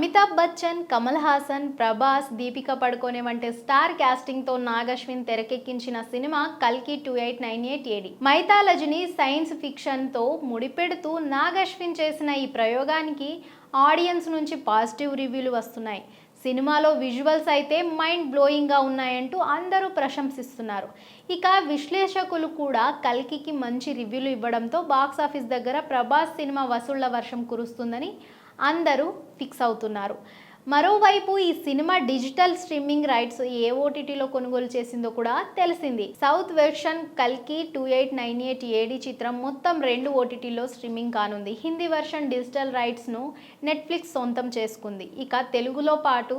అమితాబ్ బచ్చన్ కమల్ హాసన్ ప్రభాస్ దీపిక పడుకోనే వంటి స్టార్ కాస్టింగ్తో నాగశ్విన్ తెరకెక్కించిన సినిమా కల్కి two eight nine eight AD. మైథాలజీని science ఫిక్షన్తో ముడిపెడుతూ నాగశ్విన్ చేసిన ఈ ప్రయోగానికి ఆడియన్స్ నుంచి పాజిటివ్ రివ్యూలు వస్తున్నాయి. సినిమాలో విజువల్స్ అయితే మైండ్ బ్లోయింగ్గా ఉన్నాయంటూ అందరూ ప్రశంసిస్తున్నారు. ఇక విశ్లేషకులు కూడా కల్కికి మంచి రివ్యూలు ఇవ్వడంతో బాక్స్ ఆఫీస్ దగ్గర ప్రభాస్ సినిమా వసూళ్ళ వర్షం కురుస్తుందని అందరూ ఫిక్స్ అవుతున్నారు. మరోవైపు ఈ సినిమా డిజిటల్ స్ట్రీమింగ్ రైట్స్ ఏ ఓటీటీలో కొనుగోలు చేసిందో కూడా తెలిసింది. సౌత్ వెర్షన్ కల్కి two eight nine eight AD చిత్రం మొత్తం రెండు ఓటీటీలో స్ట్రీమింగ్ కానుంది. హిందీ వెర్షన్ డిజిటల్ రైట్స్ను నెట్ఫ్లిక్స్ సొంతం చేసుకుంది. ఇక తెలుగులో పాటు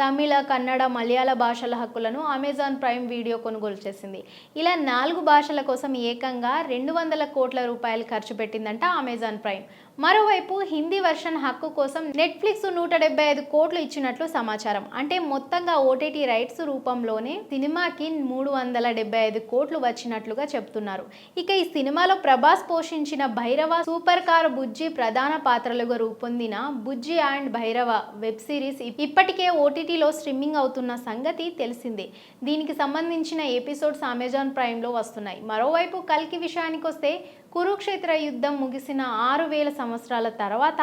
తమిళ కన్నడ మలయాళ భాషల హక్కులను అమెజాన్ ప్రైమ్ వీడియో కొనుగోలు చేసింది. ఇలా నాలుగు భాషల కోసం ఏకంగా రెండు వందల కోట్ల రూపాయలు ఖర్చు పెట్టిందంట అమెజాన్ ప్రైమ్. మరోవైపు హిందీ వెర్షన్ హక్కు కోసం నెట్ఫ్లిక్స్ నూట డెబ్బై ఐదు కోట్లు ఇచ్చినట్లు సమాచారం. అంటే మొత్తంగా ఓటీటీ రైట్స్ రూపంలోనే సినిమాకి మూడు వందల డెబ్బై ఐదు కోట్లు వచ్చినట్లుగా చెప్తున్నారు. ఇక ఈ సినిమాలో ప్రభాస్ పోషించిన భైరవ సూపర్ కార్ బుజ్జి ప్రధాన పాత్రలుగా రూపొందిన Bujji and Bhairava web series ఇప్పటికే ఓటీటీలో స్ట్రీమింగ్ అవుతున్న సంగతి తెలిసిందే. దీనికి సంబంధించిన ఎపిసోడ్స్ అమెజాన్ ప్రైమ్లో వస్తున్నాయి. మరోవైపు కల్కి విషయానికి వస్తే కురుక్షేత్ర యుద్ధం ముగిసిన ఆరు వేల సంవత్సరాల తర్వాత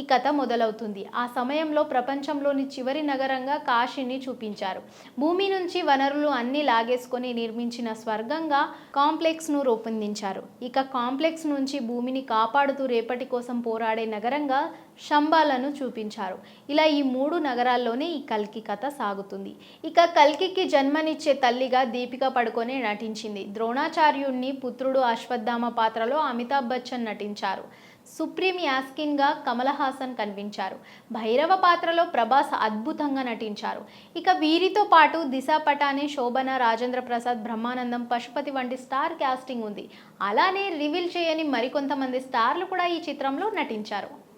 ఈ కథ మొదలవుతుంది. ఆ సమయంలో ప్రపంచంలోని చివరి నగరంగా కాశీని చూపించారు. భూమి నుంచి వనరులు అన్ని లాగేసుకొని నిర్మించిన స్వర్గంగా కాంప్లెక్స్ను రూపొందించారు. ఇక కాంప్లెక్స్ నుంచి భూమిని కాపాడుతూ రేపటి కోసం పోరాడే నగరంగా శంబాలను చూపించారు. ఇలా ఈ మూడు నగరాల్లోనే ఈ కల్కి కథ సాగుతుంది. ఇక కల్కికి జన్మనిచ్చే తల్లిగా దీపిక పడుకొనే నటించింది. ద్రోణాచార్యుణ్ణి పుత్రుడు అశ్వత్థామ పాత్రలో అమితాబ్ బచ్చన్ నటించారు. సుప్రీం యాస్కిన్గా కమల్ హాసన్ కనిపించారు. భైరవ పాత్రలో ప్రభాస్ అద్భుతంగా నటించారు. ఇక వీరితో పాటు దిశ పటాని శోభన రాజేంద్ర ప్రసాద్ బ్రహ్మానందం పశుపతి వంటి స్టార్ క్యాస్టింగ్ ఉంది. అలానే రివీల్ చేయని మరికొంతమంది స్టార్లు కూడా ఈ చిత్రంలో నటించారు.